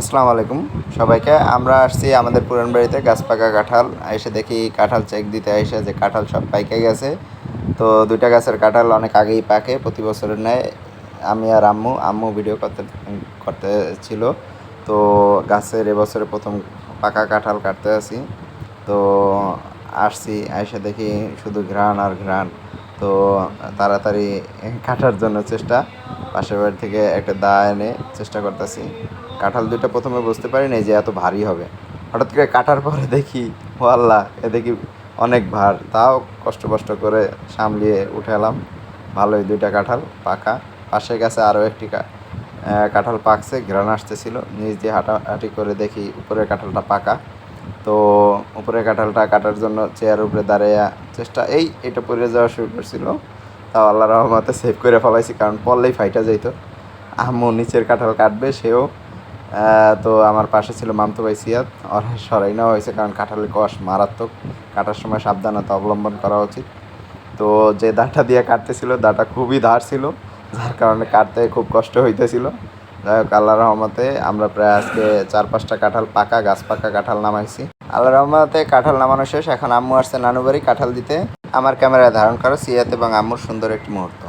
আসসালামু আলাইকুম সবাইকে। আমরা আসছি আমাদের পুরান বাড়িতে গাছ পাকা কাঁঠাল। এসে দেখি কাঁঠাল চেক দিতে এসে যে কাঁঠাল সব পাইকে গেছে। তো দুইটা গাছের কাঁঠাল অনেক আগেই পাকে, প্রতি বছরের নেয় আমি আর আম্মু আম্মু ভিডিও করতে করতে ছিল। তো গাছের এবছরে প্রথম পাকা কাঁঠাল কাটতে আসি। তো আসছি এসে দেখি শুধু ঘ্রাণ আর ঘ্রাণ। তো তাড়াতাড়ি কাটার জন্য চেষ্টা। পাশের বাড়ি থেকে একটা দা এনে চেষ্টা করতেছি। কাঁঠাল দুইটা প্রথমে বুঝতে পারি পারিনি যে এত ভারী হবে। হঠাৎ করে কাটার পরে দেখি ও আল্লাহ এ দেখি অনেক ভার। তাও কষ্ট কষ্ট করে সামলিয়ে উঠে এলাম। ভালোই দুইটা কাঁঠাল পাকা। পাশে গেছে আরও একটি কাঁঠাল পাকছে, ঘ্রাণ আসতেছিল। নিচ দিয়ে হাঁটাহাঁটি করে দেখি উপরের কাঁঠালটা পাকা। তো উপরের কাঁঠালটা কাটার জন্য চেয়ার উপরে দাঁড়াইয়া চেষ্টা এই, এটা পড়ে যাওয়া শুরু করছিল। তাও আল্লাহ রহমতে সেভ করে ফেলাইছি, কারণ পড়লেই ফাইটা যাইত। আম্মু নিচের কাঁঠাল কাটবে, সেও তো আমার পাশে ছিল মামতো ভাই সিয়াদ। ওর সরাই নেওয়া হয়েছে, কারণ কাঁঠালের কষ মারাত্মক। কাটার সময় সাবধানতা অবলম্বন করা উচিত। তো যে দাঁটা দিয়ে কাটতেছিল দাঁটা খুবই ধার ছিল, যার কারণে কাটতে খুব কষ্ট হইতেছিল। যাই হোক আল্লাহ রহমতে আমরা প্রায় আজকে চার পাঁচটা কাঁঠাল পাকা, গাছ পাকা কাঁঠাল নামাইছি। আল্লাহ রহমতে কাঁঠাল নামানো শেষ। এখন আম্মু আসছে নানু বাড়ি কাঁঠাল দিতে। আমার ক্যামেরায় ধারণ করা, সিয়াত এবং আম্মুর সুন্দর একটি মুহূর্ত।